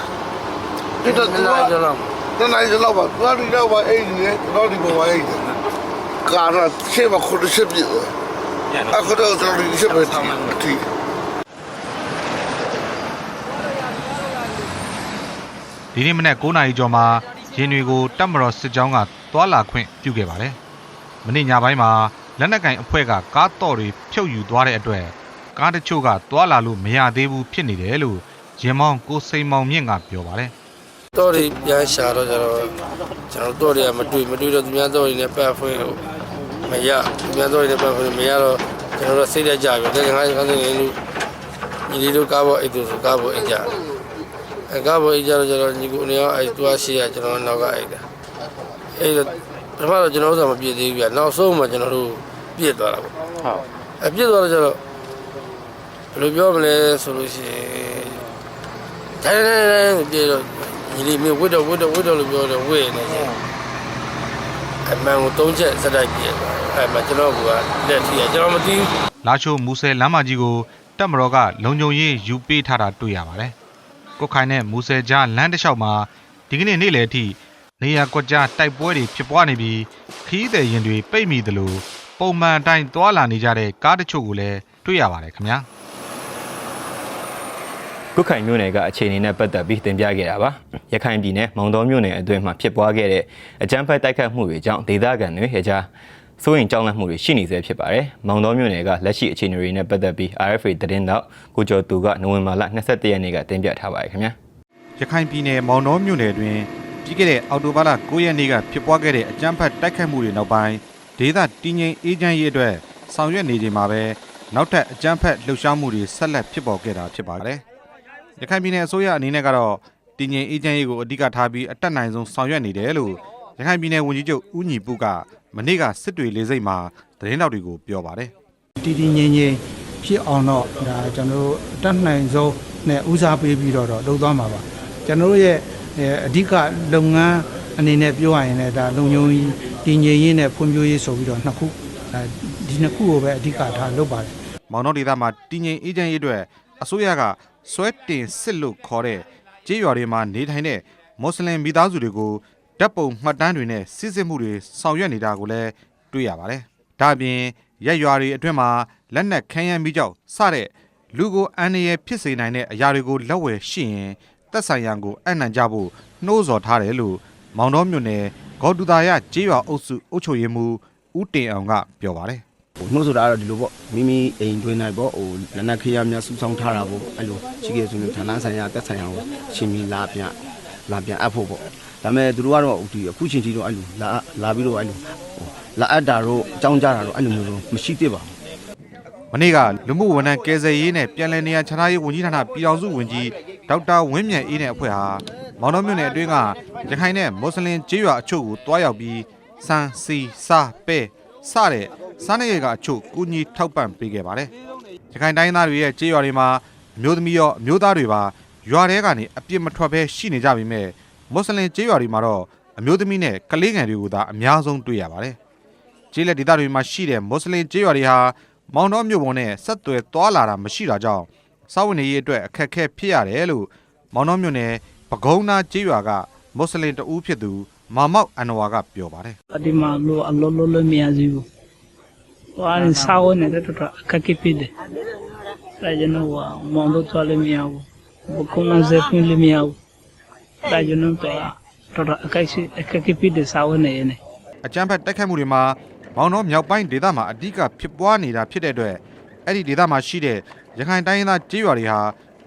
ပြည့်တော့ဒီလားကျွန်တော်တနိုင်ကျွန်တော်ပါသွားပြီးတော့ပါအိမ်ကြီးတော့ဒီပေါ်ပါအိမ် ကာရရှေ့မှာခုတစ်ချက်ပြည့်တော့အခုတော့ကျွန်တော်ဒီချက်ပဲတီးတီးဒီနေ့မနေ့9နာရီကျော်မှာရင်တွေကိုတပ်မတော်စစ်ကြောင်းကသွာလာခွင့်ပြုခဲ့ပါတယ်။မနေ့ညပိုင်းမှာလက်နက်ကင်အဖွဲ့ကကားတော်တွေဖြုတ်ယူသွားတဲ့အတွက်ကားတချို့ကသွာလာလို့မရသေးဘူးဖြစ်နေတယ်လို့ရင်မောင်းကိုစိန်မောင်မြင့်ကပြောပါတယ် တော့ဒီပြန်ရှာတော့ကျတော့ကျွန်တော်တို့တွေကမတွေ့မတွေ့တော့သူများတော့တွေနဲ့ပတ်ဖွင့်လို့မရသူများတော့တွေနဲ့ပတ်ဖွင့်မရတော့ကျွန်တော်တို့စိတ်သက်ကြပြီတကယ်ငါးခန်းနေလို့ညီလေးတို့ကားပေါ်အိတ်တို့ဆိုကားပေါ်အိတ်ကြအဲကားပေါ်အိတ်ကြတော့ကျတော့ညီကိုအနေရောအဲသူကရှိရကျွန်တော်နောက်ကအိတ်တာအဲ့ဒါပထမတော့ကျွန်တော်တို့ကမပြည့်သေးဘူးပြနောက်ဆုံးမှကျွန်တော်တို့ပြည့်သွားတာပေါ့ဟုတ်အပြည့်သွားတော့ကျတော့ဘယ်လိုပြောမလဲဆိုလို့ရှိရင်တိုင်းတိုင်းတိုင်းပြည့်တော့ ညီလေးမျိုးဝတ်တော့ဝတ်တော့ဝတ်တော့လို့ပြောတယ်ဝတ်နေတယ်အမှန်ကိုသုံးချက်စက်တိုက်ပြည့်သွားတယ်အဲ့မှာကျွန်တော်ကလက်ထီရကျွန်တော်မသိဘူးလာချိုမူဆယ်လမ်းမကြီးကိုတပ်မတော်ကလုံခြုံရေးယူပေးထားတာတွေ့ရပါတယ်။ကုတ်ခိုင်နဲ့မူဆယ်ကြားလမ်းတစ်လျှောက်မှာဒီကနေ့နေ့လယ်အထိနေရာကွက်ကြားတိုက်ပွဲတွေဖြစ်ပွားနေပြီးခီးသည်ရင်တွေပိတ်မိသလိုပုံမှန်အတိုင်းသွာလာနေကြတဲ့ကားတချို့ကိုလည်းတွေ့ရပါတယ်ခင်ဗျာ။ ကုတ်ခိုင်မြို့နယ်ကအခြေအနေနဲ့ပတ်သက်ပြီးတင်ပြခဲ့တာပါရခိုင်ပြည်နယ်မောင်တော်မြို့နယ်အတွင်းမှာဖြစ်ပွားခဲ့တဲ့အကြမ်းဖက်တိုက်ခတ်မှုတွေကြောင့်ဒေသခံတွေဟကြားစိုးရင်ကြောက်လန့်မှုတွေရှိနေဆဲဖြစ်ပါတယ်မောင်တော်မြို့နယ်ကလက်ရှိအခြေအနေတွေနဲ့ပတ်သက်ပြီး RFA သတင်းတော့ကိုကျော်သူကနိုဝင်ဘာလ22ရက်နေ့ကတင်ပြထားပါတယ်ခင်ဗျာရခိုင်ပြည်နယ်မောင်နှောမြို့နယ်တွင်ပြီးခဲ့တဲ့အောက်တိုဘာလ9ရက်နေ့ကဖြစ်ပွားခဲ့တဲ့အကြမ်းဖက်တိုက်ခတ်မှုတွေနောက်ပိုင်းဒေသတည်ငြိမ်အေးချမ်းရေးအတွက်ဆောင်ရွက်နေချိန်မှာပဲနောက်ထပ်အကြမ်းဖက်လှုပ်ရှားမှုတွေဆက်လက်ဖြစ်ပေါ်ခဲ့တာဖြစ်ပါတယ်။ ရခိုင်ပြည်နယ်အစိုးရအနေနဲ့ကတော့တည်ငြိမ်အေးချမ်းရေးကိုအဓိကထားပြီးအတက်နိုင်ဆုံးဆောင်ရွက်နေတယ်လို့ရခိုင်ပြည်နယ်ဝန်ကြီးချုပ်ဦးညီပုကမနေ့ကစစ်တွေလေးစိတ်မှာသတင်းတောက်တွေကိုပြောပါတယ်။တည်တည်ငြိမ်ငြိမ်ဖြစ်အောင်တော့ဒါကျွန်တော်တို့အတတ်နိုင်ဆုံးနဲ့ဦးစားပေးပြီးတော့တော့လုပ်သွားမှာပါကျွန်တော်တို့ရဲ့အဲအဓိကလုပ်ငန်းအနေနဲ့ပြောရရင်လည်းဒါလုံခြုံရေးတည်ငြိမ်ရေးနဲ့ဖွံ့ဖြိုးရေးဆိုပြီးတော့နှစ်ခုအဲဒီနှစ်ခုကိုပဲအဓိကထားလုပ်ပါတယ်မောင်နှောဒေသမှာတည်ငြိမ်အေးချမ်းရေးအတွက်အစိုးရက ဆွဲတင်စစ်လို့ခေါ်တဲ့ကြေးရွာတွေမှာနေထိုင်တဲ့မွတ်စလင်မိသားစုတွေကိုဓာတ်ပုံမှတ်တမ်းတွေနဲ့စစ်စစ်မှုတွေဆောင်ရွက်နေတာကိုလည်းတွေ့ရပါတယ်။ဒါ့အပြင်ရက်ရွာတွေအတွင်းမှာလက်နက်ခဲယမ်းမိကြောက်စတဲ့လူကိုအန္တရာယ်ဖြစ်စေနိုင်တဲ့အရာတွေကိုလက်ဝယ်ရှိရင်သက်ဆိုင်ရာကိုအနှံ့ကြဖို့နှိုးဆော်ထားတယ်လို့မောင်တော်မြို့နယ်ဂေါ်တူတာရကြေးရွာအုပ်စုအုပ်ချုပ်ရေးမှူးဦးတင်အောင်ကပြောပါတယ်ဟို နှုတ်ဆိုတာကတော့ဒီလိုပေါ့မိမိအိမ်တွင်းနိုင်ပေါ့ဟိုလက်နက်ခေးရများစုဆောင်ထားတာပေါ့အဲ့လိုရှိခဲ့ဆိုရင်ဌာနဆိုင်ရာတက်ဆိုင်ရာကိုရှင်မီလာပြန်လာပြန်အပ်ဖို့ပေါ့ဒါပေမဲ့သူတို့ကတော့ဒီအခုချင်းချင်းတော့အဲ့လိုလာလာပြီးတော့အဲ့လိုဟိုလာအပ်တာတော့အကြောင်းကြားတာတော့အဲ့လိုမျိုးတော့မရှိသေးပါဘူးမနေ့ကလူမှုဝန်ထမ်းကယ်ဆယ်ရေးနဲ့ပြည်내နေရာခြားထားရေးဝန်ကြီးဌာနပြည်ထောင်စုဝန်ကြီးဒေါက်တာဝင်းမြတ်အေးနဲ့အဖွဲ့ဟာမောင်တော်မြို့နယ်အတွင်းကရခိုင်နဲ့မွတ်စလင်ကျေးရွာအချို့ကိုတွားရောက်ပြီးစံစီစာပဲစတဲ့ စားနပ်ရိက္ခာအချို့ကူညီထောက်ပံ့ပေးခဲ့ပါတယ်။ရခိုင်တိုင်းသားတွေရဲ့ကျေးရွာတွေမှာအမျိုးသမီးရောအမျိုးသားတွေပါရွာထဲကနေအပြစ်မထွက်ဘဲရှိနေကြပေမဲ့မွတ်စလင်ကျေးရွာတွေမှာတော့အမျိုးသမီးနဲ့ကလေးငယ်တွေကိုသာအများဆုံးတွေ့ရပါတယ်။ကျေးလက်ဒေသတွေမှာရှိတဲ့မွတ်စလင်ကျေးရွာတွေဟာမောင်တော်မြို့ပေါ်နဲ့ဆက်သွယ်သွားလာတာမရှိတာကြောင့်စာဝန်နေရေးအတွက်အခက်အခဲဖြစ်ရတယ်လို့မောင်တော်မြို့နယ်ပကုံးနာကျေးရွာကမွတ်စလင်တဦးဖြစ်သူမာမောက်အန်နဝါကပြောပါတယ်ဒီမှာလို့အလုံးလုံးလို့မရသေးဘူး ဟိုအရင်စာဝင်နေတဲ့တော်တော်အခက်အခဲဖြစ်တယ်ဒါကြောင့်ဟိုမောင်တို့သွားလို့မရဘူးဘကုန်းလုံးစပွင့်လို့မရဘူးဒါကြောင့်တော့တော်တော်အခက်အခဲအခက်အခဲဖြစ်တယ်စာဝင်နေနေအကြမ်းဖက်တိုက်ခိုက်မှုတွေမှာမောင်တော်မြောက်ပိုင်းဒေသမှာအဓိကဖြစ်ပွားနေတာဖြစ်တဲ့အတွက်အဲ့ဒီဒေသမှာရှိတဲ့ရခိုင်တိုင်းရင်းသားကျေးရွာတွေဟာ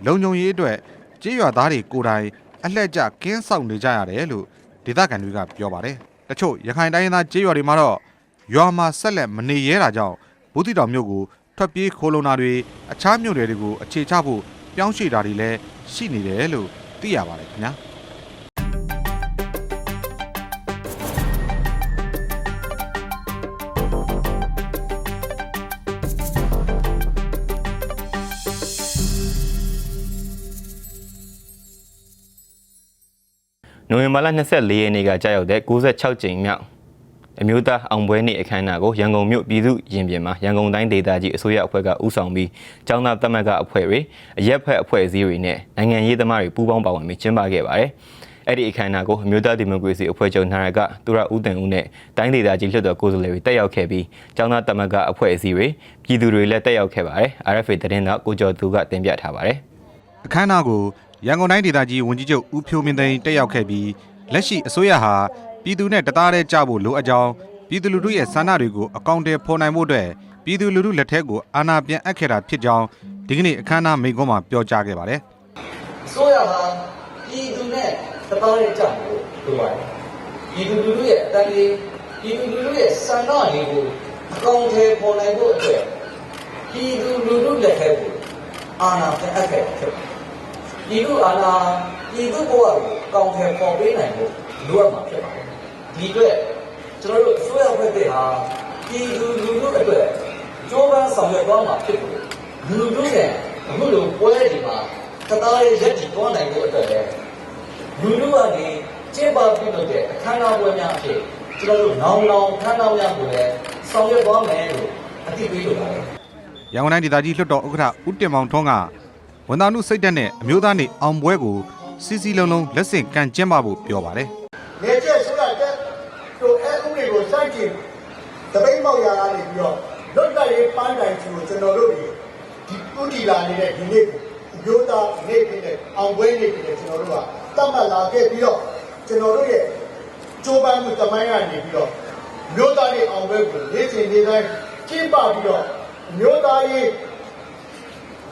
လုံခြုံရေးအတွက်ကျေးရွာသားတွေကိုယ်တိုင်အလှည့်ကျကင်းဆောင်နေကြရတယ်လို့ဒေသခံတွေကပြောပါတယ်တချို့ရခိုင်တိုင်းရင်းသားကျေးရွာတွေမှာတော့ ရွာမှာဆက်လက်မနေရဲတာကြောင့်ဘူးတိတော်မြို့ကိုထွက်ပြေးခိုးလုံတာတွေအခြားမြို့တွေကိုအခြေချဖို့ပြောင်းရွှေ့တာတွေလည်းရှိနေတယ်လို့သိရပါတယ်ခင်ဗျာနိုဝင်ဘာလ24ရက်နေ့ကကြာရောက်တဲ့96ကြိမ်မြောက် အမျိုးသားအောင်ပွဲနေ့အခမ်းအနားကိုရန်ကုန်မြို့ပြည်သူ့ရင်ပြင်မှာရန်ကုန်တိုင်းဒေသကြီးအစိုးရအဖွဲ့ကဦးဆောင်ပြီးចောင်းသားတက်မတ်ကအဖွဲ့တွေအရက်ဖက်အဖွဲ့အစည်းတွေနဲ့နိုင်ငံရေးသမားတွေပူးပေါင်းပါဝင်ပြီးကျင်းပခဲ့ပါတယ်။အဲ့ဒီအခမ်းအနားကိုအမျိုးသားဒီမိုကရေစီအဖွဲ့ချုပ်နာယကသူရဦးတင်ဦးနဲ့တိုင်းဒေသကြီးလွှတ်တော်ကိုယ်စားလှယ်တွေတက်ရောက်ခဲ့ပြီးចောင်းသားတက်မတ်ကအဖွဲ့အစည်းတွေပြည်သူတွေလည်းတက်ရောက်ခဲ့ပါတယ်။ RFA သတင်းတော့ကိုကျော်သူကတင်ပြထားပါတယ်။အခမ်းအနားကိုရန်ကုန်တိုင်းဒေသကြီးဝန်ကြီးချုပ်ဦးဖြိုးမင်းသိန်းတက်ရောက်ခဲ့ပြီးလက်ရှိအစိုးရဟာ ပြည်သူနဲ့တသားတည်းကြဖို့လိုအပ်ကြောင်းပြည်သူလူထုရဲ့ဆန္ဒတွေကိုအကောင့်တွေဖော်နိုင်မှုအတွက်ပြည်သူလူထုလက်ထက်ကိုအာဏာပြန်အပ်ခဲ့တာဖြစ်ကြောင်းဒီကနေ့အခမ်းအနားမိန့်ခွန်းမှာပြောကြားခဲ့ပါတယ်ဆိုရဟာပြည်သူနဲ့တပေါင်းရဲ့ကြောင့်လို့ပြောရတယ်ပြည်သူလူထုရဲ့အတန်းလေးပြည်သူလူထုရဲ့ဆန္ဒလေးကိုအကောင့်ထဲပေါ်နိုင်ဖို့အတွက်ပြည်သူလူထုလက်ထက်ကိုအာဏာပြန်အပ်ခဲ့တာဖြစ်ပါတယ်ပြည်သူအာဏာပြည်သူဘဝကိုအကောင့်ထဲပေါ်ပေးနိုင်ဖို့လိုအပ်မှာဖြစ်ပါတယ် ဒီအတွက်ကျွန်တော်တို့အစိုးရဖွဲ့တဲ့ဟာပြည်သူလူထုအတွက်ကြိုးပမ်းဆောင်ရွက်သွားမှာဖြစ်လို့လူထုရဲ့အခုလိုပွဲဒီမှာတသားရဲ့ရက်တည်သွားနိုင်ဖို့အတွက်လည်းလူလူကနေကျင်းပပြုလုပ်တဲ့အခမ်းအနားပွဲများအဖြစ်ကျွန်တော်တို့နောင်နောင်အခမ်းအနားများကိုလည်းစဆောင်ရွက်သွားမယ်လို့အသိပေးလိုပါတယ်ရန်ကုန်တိုင်းဒေသကြီးလွှတ်တော်ဥက္ကဋ္ဌဦးတင်မောင်ထွန်းကဝန်သားမှုစိတ်တက်နဲ့အမျိုးသားနေအောင်ပွဲကိုစီစီလုံးလုံးလက်ဆင့်ကန်ကျင်းပဖို့ပြောပါတယ်ငယ်ကျက်ဆိုရတဲ့ တို့အဲဥပဒေကိုစိုက်ကြည့်တပိတ်မောက်ရာကနေပြီးတော့လွတ်လပ်ရေးပန်းတိုင်ကြီးကိုကျွန်တော်တို့ဒီဥတီလာနေတဲ့ဒီနေ့ကိုအမျိုးသားနေ့ဖြစ်တဲ့အောင်ပွဲနေ့ဖြစ်တဲ့ကျွန်တော်တို့ကတတ်မှတ်လာခဲ့ပြီးတော့ကျွန်တော်တို့ရဲ့ကြိုးပမ်းမှုတမိုင်းကနေပြီးတော့မျိုးသားရေးအောင်ပွဲကိုနေ့စဉ်နေ့တိုင်းကျင်းပပြီးတော့မျိုးသားရေး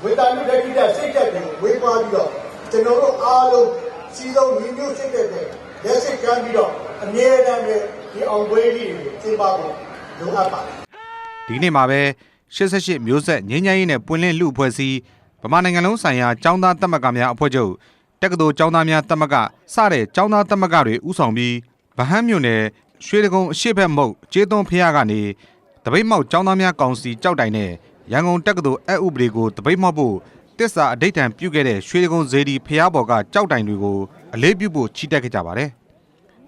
ဝေဒနာတွေတဲ့စိတ်ဓာတ်တွေကိုဝေးပွားပြီးတော့ကျွန်တော်တို့အားလုံးစီဆုံးညီညွတ်စိတ်ဓာတ်တွေလက်စိတ်ကမ်းပြီးတော့အမြဲတမ်းပဲ ဒီအောင်ပွဲလေးတွေကိုကျင်းပဖို့လိုအပ်ပါတယ် ဒီနေ့မှာပဲ88မျိုးဆက်ငြိမ်းချမ်းရေးနဲ့ပွင့်လင်းလူအဖွဲ့အစည်းဗမာနိုင်ငံလုံးဆိုင်ရာចောင်းသားတက်မကများအဖွဲ့ချုပ်တက္ကသိုလ်ចောင်းသားများတက်မကစတဲ့ចောင်းသားတက်မကတွေဥဆောင်ပြီးဗဟန်းမြို့နယ်ရွှေတကုံအရှိတ်ဘက်မုတ်ကျေးသွန်းဖျားကနေတပိတ်မောက်ចောင်းသားများကောင်စီကြောက်တိုင်နဲ့ရန်ကုန်တက္ကသိုလ်အဥပဒေကိုတပိတ်မောက်ဖို့တစ္ဆာအဋိဌံပြုခဲ့တဲ့ရွှေတကုံဇေဒီဖျားဘော်ကကြောက်တိုင်တွေကိုအလေးပြုဖို့ချီတက်ခဲ့ကြပါတယ်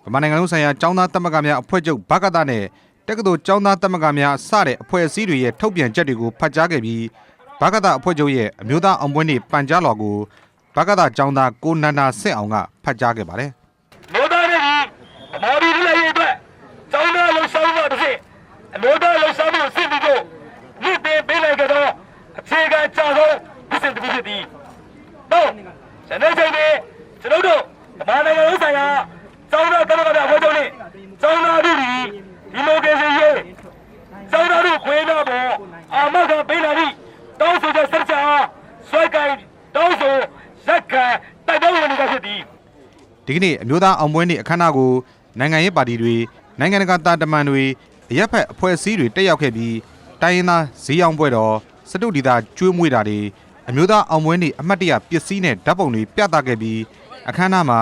ဗမာနိုင်ငံလုံးဆိုင်ရာចောင်းသားတက်မကများအဖွဲ့ချုပ်ဘကတနဲ့တက္ကသိုလ်ကျောင်းသားတက်မကများစတဲ့အဖွဲ့အစည်းတွေရဲ့ထုတ်ပြန်ချက်တွေကိုဖတ်ကြားခဲ့ပြီးဘဂဒအဖွဲ့ချုပ်ရဲ့အမျိုးသားအောင်ပွဲနေ့ပန်ကြားလွှာကိုဘဂဒကျောင်းသားကိုနန္ဒာဆင့်အောင်ကဖတ်ကြားခဲ့ပါတယ်မိုးသားနဲ့ဒီအမော်ဒီလည်းရဲ့အတွက်ကျောင်းသားလှူဆောင်မှုတစ်စိအမျိုးသားလှူဆောင်မှုအစစ်တီကိုမြင့်တင်ပေးလိုက်ကြတော့အခြေခံကြဆုံးဒီစစ်တပိဖြစ်သည်တော့ဇနေချိန်နဲ့ကျွန်တော်တို့ဗမာနိုင်ငံလုံးဆိုင်ရာကျောင်းသားတက်မကပြအဖွဲ့ချုပ်နဲ့ ကျောင်းသားတို့ဒီဒီမိုကရေစီရေးကျောင်းသားတို့ခွေးတော့ပေါ်အာမခံပေးလာပြီးတောင်းဆိုချက်ဆက်ချာဆွဲကိုင်တောင်းဆိုဇက်ခံတိုက်ပွဲဝင်နေတာဖြစ်သည်ဒီကနေ့အမျိုးသားအောင်ပွဲနေ့အခမ်းအနားကိုနိုင်ငံရေးပါတီတွေနိုင်ငံတကာတာတမန်တွေအရက်ဖက်အဖွဲ့အစည်းတွေတက်ရောက်ခဲ့ပြီးတိုင်းရင်းသားဈေးအောင်ပွဲတော်စတုဒီတာကျွေးမွေးတာတွေအမျိုးသားအောင်ပွဲနေ့အမှတ်တရပစ္စည်းနဲ့ဓာတ်ပုံတွေပြသခဲ့ပြီးအခမ်းအနားမှာ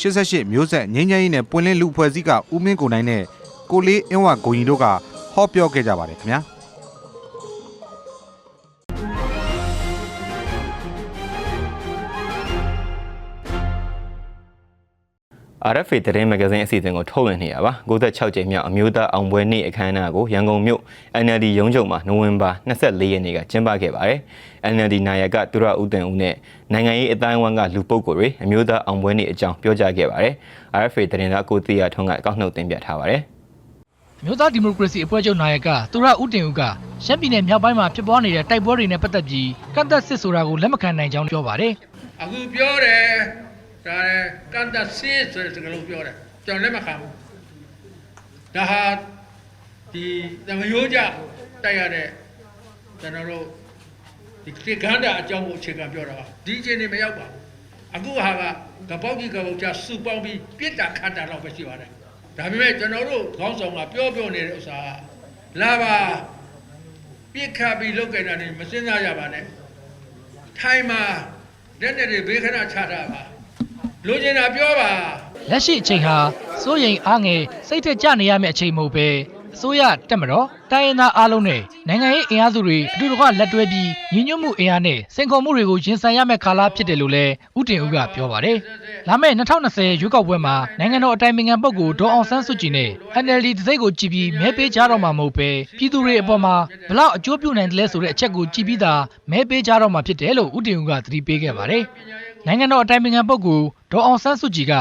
88မျိုးဆက်ငင်းငယ်ရေးနဲ့ပွင့်လင်းလူအဖွဲ့အစည်းကဦးမင်းကိုနိုင်နဲ့ကိုလေးအင်းဝဂုံကြီးတို့ကဟောပြောခဲ့ကြပါတယ်ခင်ဗျာ RFA သတင်းမဂ္ဂဇင်းအစီအစဉ်ကိုထုတ်လွှင့်နေရပါ96ကြိမ်မြောက်အမျိုးသားအောင်ပွဲနေ့အခမ်းအနားကိုရန်ကုန်မြို့ NLD ရုံးချုပ်မှာနိုဝင်ဘာ24ရက်နေ့ကကျင်းပခဲ့ပါတယ် NLD နာယကသူရဦးတင်ဦးနဲ့နိုင်ငံရေးအတိုင်းအဝန်းကလူပုဂ္ဂိုလ်တွေအမျိုးသားအောင်ပွဲနေ့အကြောင်းပြောကြားခဲ့ပါတယ် RFA သတင်းသားကိုတီယာထွန်းကအကောက်နှုတ်တင်ပြထားပါတယ်မြို့သားဒီမိုကရေစီအဖွဲ့ချုပ်နာယကသူရဦးတင်ဦးကရှမ်းပြည်နယ်မြောက်ပိုင်းမှာဖြစ်ပွားနေတဲ့တိုက်ပွဲတွေနဲ့ပတ်သက်ပြီးကန့်သက်စစ်ဆိုတာကိုလက်မခံနိုင်ကြောင်းပြောပါတယ်အခုပြောတယ် ဒါလည်းကန့်တဆေးဆိုတဲ့စကားလုံးပြောတယ်ကျွန်တော်လက်မခံဘူးဒါဟာဒီသမယိုးကြတိုက်ရတဲ့ကျွန်တော်တို့ဒီခေခန္ဓာအကြောင်းကိုအခြေခံပြောတာပါဒီအချိန်နေမရောက်ပါဘူးအခုဟာကကပောက်ကြီးကပောက်ချစူပေါင်းပြီးပြစ်တာခတ်တာတော့ပဲရှိပါတယ်ဒါပေမဲ့ကျွန်တော်တို့ခေါင်းဆောင်ကပြောပြောနေတဲ့ဥစ္စာလာပါပြစ်ခတ်ပြီးလုတ်ကြတာနေမစင်စားရပါနဲ့ထိုင်မှာလက်နဲ့တွေဘေးခဏချတာပါ လိုချင်တာပြောပါလက်ရှိအချိန်ဟာစိုးရိမ်အားငယ်စိတ်ထက်ကြနေရမယ့်အချိန်မဟုတ်ပဲအစိုးရတက်မတော်တိုင်းရင်းသားအားလုံးနဲ့နိုင်ငံရေးအင်အားစုတွေအတူတကွလက်တွဲပြီးညီညွတ်မှုအင်အားနဲ့စင်ခေါ်မှုတွေကိုရင်ဆိုင်ရမယ့်ကာလဖြစ်တယ်လို့လည်းဦးတင်ဦးကပြောပါတယ်။လာမယ့်2020ရွေးကောက်ပွဲမှာနိုင်ငံတော်အတိုင်ပင်ခံပုဂ္ဂိုလ်ဒေါ်အောင်ဆန်းစုကြည်နဲ့ NLD တစိတ်ကိုကြည်ပြီးမဲပေးကြတော့မှာမဟုတ်ပဲပြည်သူတွေအပေါ်မှာဘလောက်အကျိုးပြုနိုင်တယ်လဲဆိုတဲ့အချက်ကိုကြည်ပြီးသားမဲပေးကြတော့မှာဖြစ်တယ်လို့ဦးတင်ဦးကသတိပေးခဲ့ပါတယ်။ နိုင်ငံတော်အတိုင်ပင်ခံပုဂ္ဂိုလ်ဒေါ်အောင်ဆန်းစုကြည်က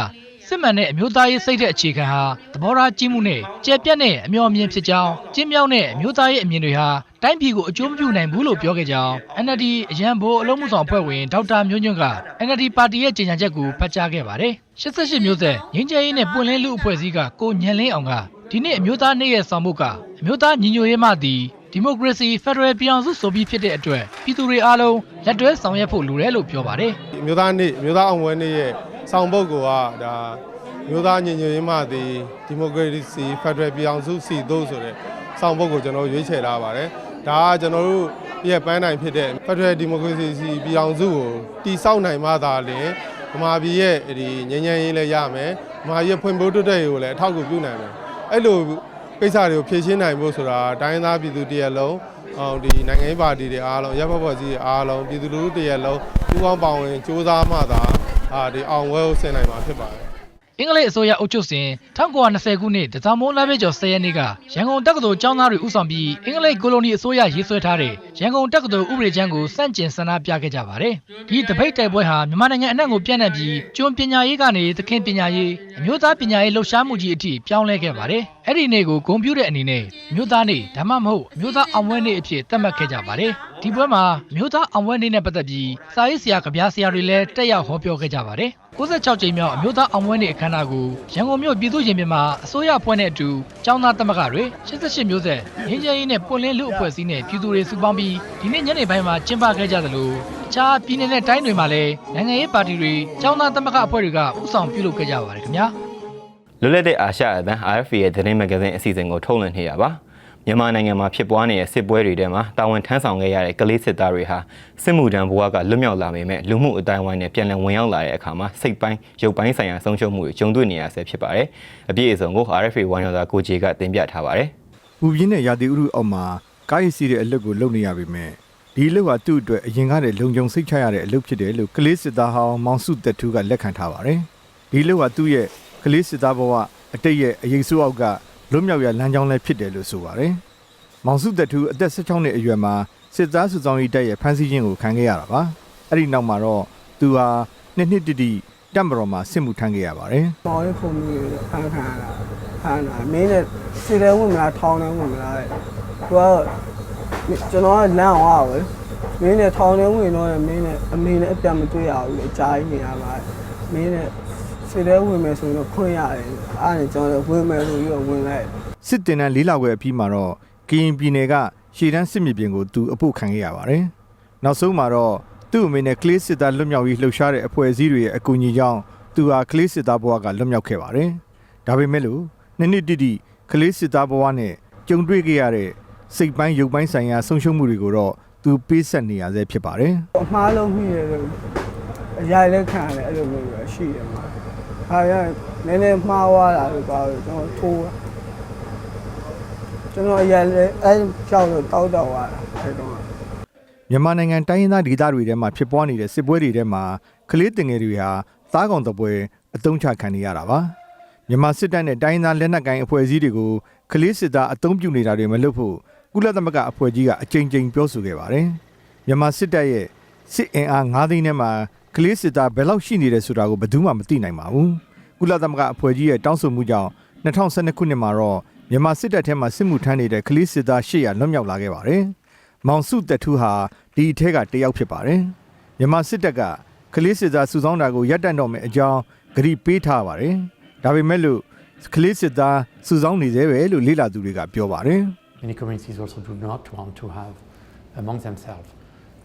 စစ်မှန်တဲ့အမျိုးသားရေးစိတ်တဲ့အခြေခံဟာသဘောထားကြီးမှုနဲ့ကြဲပြတ်တဲ့အမျှော်အမြင်ဖြစ်ကြောင်းကျင်းမြောင်းတဲ့အမျိုးသားရေးအမြင်တွေဟာတိုင်းပြည်ကိုအကျိုးမပြုနိုင်ဘူးလို့ပြောခဲ့ကြောင်း NLD အရန်ဘိုးအလုံးမှုဆောင်အဖွဲ့ဝင်ဒေါက်တာမျိုးညွန့်က NLD ပါတီရဲ့ကြေညာချက်ကိုဖတ်ကြားခဲ့ပါတယ်။88မျိုးဆက်ငင်းကျဲရေးနဲ့ပွင့်လင်းလူအဖွဲ့အစည်းကကိုညံလင်းအောင်ကဒီနေ့အမျိုးသားနေ့ရဲ့ဆောင်မှုကအမျိုးသားညီညွတ်ရေးမှသည် ဒီမိုကရေစီဖက်ဒရယ်ပြည်အောင်စုဆိုပြီးဖြစ်တဲ့အတွက်ပြည်သူတွေအားလုံးလက်တွဲဆောင်ရွက်ဖို့လိုတယ်လို့ပြောပါတယ်အမျိုးသားနေ့အမျိုးသားအောင်ပွဲနေ့ရဲ့ဆောင်ပုဒ်ကဒါအမျိုးသားညီညွတ်ရေးမှသည်ဒီမိုကရေစီဖက်ဒရယ်ပြည်အောင်စုစီတို့ဆိုတဲ့ဆောင်ပုဒ်ကိုကျွန်တော်ရွေးချယ်ထားပါတယ်ဒါကကျွန်တော်တို့ရဲ့ပန်းနိုင်ဖြစ်တဲ့ဖက်ဒရယ်ဒီမိုကရေစီပြည်အောင်စုကိုတည်ဆောက်နိုင်မှသာလျှင်ဗမာပြည်ရဲ့ဒီငြိမ်းချမ်းရေးလည်းရမယ်ဗမာပြည်ရဲ့ဖွံ့ဖြိုးတိုးတက်ရေးကိုလည်းအထောက်အကူပြုနိုင်မယ်အဲ့လို ကိစ္စတွေကိုဖြည့်ရှင်းနိုင်ဖို့ဆိုတာတိုင်းရင်းသားပြည်သူတရက်လုံးအောင်ဒီနိုင်ငံရေးပါတီတွေအားလုံးရပ်ဘက်ဖွဲ့စည်းတွေအားလုံးပြည်သူလူထုတရက်လုံးပူးပေါင်းပါဝင်စ조사မှသာအာဒီအောင်ဝဲကိုဆင်နိုင်မှာဖြစ်ပါတယ် အင်္ဂလိပ်အစိုးရအုပ်ချုပ်စဉ်1920ခုနှစ်တစားမိုးလပြည့်ကျော်10ရက်နေ့ကရန်ကုန်တက္ကသိုလ်ကျောင်းသားတွေဦးဆောင်ပြီးအင်္ဂလိပ်ကိုလိုနီအစိုးရရေးဆွဲထားတဲ့ရန်ကုန်တက္ကသိုလ်ဥပဒေကျမ်းကိုစန့်ကျင်ဆန္ဒပြခဲ့ကြပါတယ်။ဒီတပိတ်တိုက်ပွဲဟာမြန်မာနိုင်ငံအနှံ့ကိုပြန့်နှံ့ပြီးကျွန်းပညာရေးကနေသခင်ပညာရေးအမျိုးသားပညာရေးလှုပ်ရှားမှုကြီးအထိပြောင်းလဲခဲ့ပါတယ်။အဲ့ဒီနေ့ကိုဂုဏ်ပြုတဲ့အနေနဲ့အမျိုးသားနေ့ဒါမှမဟုတ်အမျိုးသားအောင်ပွဲနေ့အဖြစ်သတ်မှတ်ခဲ့ကြပါတယ်။ ဒီပွဲမှာအမျိုးသားအောင်ပွဲနေ့နဲ့ပတ်သက်ပြီးစာရေးဆရာကဗျာဆရာတွေလည်းတက်ရောက်ဟောပြောခဲ့ကြပါတယ်။96ကြိမ်မြောက်အမျိုးသားအောင်ပွဲနေ့အခမ်းအနားကိုရန်ကုန်မြို့ပြည်သူ့ရင်ပြင်မှာအစိုးရအဖွဲ့နဲ့အတူကျောင်းသားသမဂ္ဂတွေ88မျိုးဆက်ငင်းချမ်းရေးနဲ့ပွင့်လင်းလူအဖွဲ့အစည်းနဲ့ပြည်သူတွေစုပေါင်းပြီးဒီနေ့ညနေပိုင်းမှာကျင်းပခဲ့ကြသလိုတခြားပြည်내နဲ့တိုင်းတွေမှာလည်းနိုင်ငံရေးပါတီတွေကျောင်းသားသမဂ္ဂအဖွဲ့တွေကဥဆောင်ပြုလုပ်ခဲ့ကြပါတယ်ခင်ဗျာ။လွတ်လပ်တဲ့အာရှအသံ RFA ရဲ့သတင်းမဂ္ဂဇင်းအစီအစဉ်ကိုထုတ်လွှင့်နေရပါ မြန်မာနိုင်ငံမှာဖြစ်ပွားနေတဲ့စစ်ပွဲတွေထဲမှာတာဝန်ထမ်းဆောင်ခဲ့ရတဲ့ကလေးစစ်သားတွေဟာစစ်မှုထမ်းဘဝကလွတ်မြောက်လာပေမဲ့လူမှုအတိုင်းအဝိုင်းနဲ့ပြန်လည်ဝင်ရောက်လာတဲ့အခါမှာစိတ်ပိုင်းရုပ်ပိုင်းဆိုင်ရာဆုံးရှုံးမှုတွေကြုံတွေ့နေရဆဲဖြစ်ပါတယ်အပြည့်အစုံကို RFA ဝိုင်းတော်သားကိုဂျေကတင်ပြထားပါတယ်ပူပြင်းတဲ့ရာသီဥတုအောက်မှာကားရည်စီးတဲ့အလုပ်ကိုလုပ်နေရပေမဲ့ဒီအလုပ်ဟာသူ့အတွက်အရင်ကတည်းကလုံခြုံစိတ်ချရတဲ့အလုပ်ဖြစ်တယ်လို့ကလေးစစ်သားဟောင်းမောင်စုသက်ထူးကလက်ခံထားပါတယ်။ဒီအလုပ်ဟာသူ့ရဲ့ကလေးစစ်သားဘဝအတိတ်ရဲ့အရေးဆိုးအောက်က လွတ်မြောက်ရလမ်းကြောင်းလည်းဖြစ်တယ်လို့ဆိုပါတယ်။မောင်စုသက်ထူးအသက်16နှစ်အရွယ်မှာစစ်သားစုဆောင်ရေးတပ်ရဲ့ဖမ်းဆီးခြင်းကိုခံခဲ့ရတာပါ။အဲ့ဒီနောက်မှာတော့သူဟာနှစ်နှစ်တိတိတပ်မတော်မှာစစ်မှုထမ်းခဲ့ရပါတယ်။မောင်လေးခုံမျိုးဖမ်းခံရတာဖမ်းတာမင်းနဲ့စီတယ်ဝင်မလားထောင်းတယ်ဝင်မလားတဲ့သူကကျွန်တော်ကလမ်းအောင်ပါပဲမင်းနဲ့ထောင်းတယ်ဝင်တော့မင်းနဲ့အမေနဲ့အပြတ်မတွေ့ရဘူးလေကြားနေရပါမင်းနဲ့ စီတယ်ဝင်မယ်ဆိုရင်တော့ခွင့်ရတယ်အဲ့ဒါကျွန်တော်ဝင်မယ်ဆိုပြီးတော့ဝင်လိုက်စစ်တင်တန်းလေးလခွဲအပြီးမှာတော့ကရင်ပြည်နယ်ကရှေ့တန်းစစ်မြေပြင်ကိုသူအဖို့ခံခဲ့ရပါတယ်။နောက်ဆုံးမှာတော့သူ့အမေနဲ့ကလေးစစ်သားလွတ်မြောက်ရေးလှုပ်ရှားတဲ့အဖွဲ့အစည်းတွေရဲ့အကူအညီကြောင့်သူဟာကလေးစစ်သားဘဝကလွတ်မြောက်ခဲ့ပါတယ်။ဒါပေမဲ့လို့နှစ်နှစ်တိတိကလေးစစ်သားဘဝနဲ့ကြုံတွေ့ခဲ့ရတဲ့စိတ်ပိုင်းရုပ်ပိုင်းဆိုင်ရာဆုံးရှုံးမှုတွေကိုတော့သူပေးဆက်နေရဆဲဖြစ်ပါတယ်။အမှားလုံးမိတယ်လို့အရာလက်ခံရတယ်အဲ့လိုမျိုးပဲရှိတယ်မှာ ဟာရနည်းနည်းမှားသွားတာလို့ပါတော့ကျွန်တော်ထိုးတာကျွန်တော်အရာလက်အဲ့ကြောက်တော့တောက်တော့သွားတာအဲ့တော့မြန်မာနိုင်ငံတိုင်းရင်းသားဒေသတွေထဲမှာဖြစ်ပွားနေတဲ့စစ်ပွဲတွေထဲမှာကလေးတင်ငယ်တွေဟာသားကောင်တပွဲအတုံးချခံနေရတာပါမြန်မာစစ်တပ်နဲ့တိုင်းရင်းသားလက်နက်ကိုင်အဖွဲ့အစည်းတွေကိုကလေးစစ်သားအတုံးပြုနေတာတွေမလုပ်ဖို့ကုလသမဂ္ဂအဖွဲ့ကြီးကအကြိမ်ကြိမ်ပြောဆိုခဲ့ပါတယ်မြန်မာစစ်တပ်ရဲ့စစ်အင်အား9သိန်းထဲမှာ ကလေးစစ်သားဘယ်လောက်ရှိနေတယ်ဆိုတာကိုဘယ်သူမှမသိနိုင်ပါဘူးကုလသမဂ္ဂအဖွဲ့ကြီးရဲ့တောင်းဆိုမှုကြောင့်2012ခုနှစ်မှာတော့မြန်မာစစ်တပ်ထဲမှာစစ်မှုထမ်းနေတဲ့ကလေးစစ်သား800လွတ်မြောက်လာခဲ့ပါတယ်မောင်စုတက်ထူးဟာဒီအထက်ကတယောက်ဖြစ်ပါတယ်။မြန်မာစစ်တပ်ကကလေးစစ်သားစုဆောင်းတာကိုရပ်တန့်တော့မယ်အကြောင်းဂရီပေးထားပါတယ်။ဒါပေမဲ့လို့ကလေးစစ်သားစုဆောင်းနေသေးပဲလို့လေ့လာသူတွေကပြောပါတယ် Many communities also do not want to have among themselves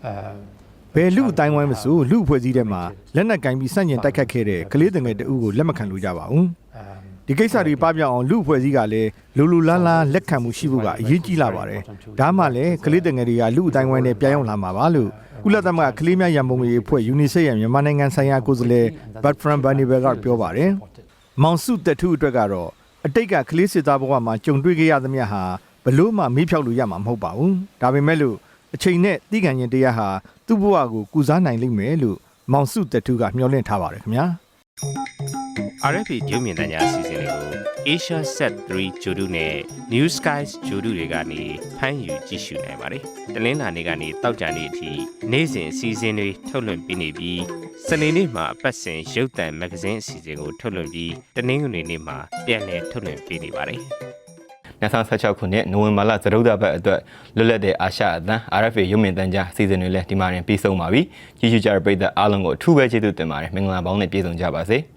uh, ။ ဘယ်လူအတိုင်းဝိုင်းမဆိုလူအဖွဲ့အစည်းထဲမှာလက်နက်ကင်ပြီးစန့်ကျင်တိုက်ခတ်ခဲ့တဲ့ကလေးတငယ်တအုပ်ကိုလက်မခံလို့ကြပါဘူး။ဒီကိစ္စတွေပပြောင်းအောင်လူအဖွဲ့အစည်းကလည်းလူလူလားလားလက်ခံမှုရှိဖို့ကအရေးကြီးလာပါတယ်။ဒါမှလည်းကလေးတငယ်တွေကလူအတိုင်းဝိုင်းနဲ့ပြောင်းရောက်လာမှာပါလို့ကုလသမဂ္ဂကလေးများရန်ပုံငွေအဖွဲ့ UNICEF ရဲ့မြန်မာနိုင်ငံဆိုင်ရာကိုယ်စားလှယ် Bertrand Barnier ကပြောပါတယ်။မောင်စုတက်ထူးအတွက်ကတော့အတိတ်ကကလေးစစ်သားဘဝမှာကြုံတွေ့ခဲ့ရသမျှဟာဘလို့မှမေးဖြောက်လို့ရမှာမဟုတ်ပါဘူး။ဒါပေမဲ့လို့အချိန်နဲ့တီးခံရင်တရားဟာ သူ့ဘဝကိုကုစားနိုင်လိမ့်မယ်လို့မောင်စုတက်ထူးကမျှော်လင့်ထားပါတယ်ခင်ဗျာ။ RFA ဂျုံမြင်တညာအစီအစဉ်လေးကို Asia Set 3ဂျိုဒုနဲ့ New Skies ဂျိုဒုတွေကနေဖမ်းယူကြည့်ရှုနိုင်ပါတယ်။တလင်းလာနေကနေတောက်ကြနေအထိနေ့စဉ်အစီအစဉ်တွေထုတ်လွှင့်ပေးနေပြီးစနေနေ့မှာအပတ်စဉ်ရုပ်သံမဂ္ဂဇင်းအစီအစဉ်ကိုထုတ်လွှင့်ပြီးတနင်္ဂနွေနေ့မှာပြန်လည်ထုတ်လွှင့်ပေးနေပါတယ်။ 2016ခုနှစ်နိုဝင်ဘာလသရုပ်သပတ်အတွက်လွတ်လပ်တဲ့အာရှအသံ RFA ရုပ်မြင်သံကြားအစီအစဉ်တွေလည်းဒီမှာရင်ပြီးဆုံးပါပြီ။ကြည့်ရှုကြတဲ့ပရိသတ်အားလုံးကိုအထူးပဲကျေးဇူးတင်ပါတယ်။မင်္ဂလာပေါင်းနဲ့ပြည့်စုံကြပါစေ။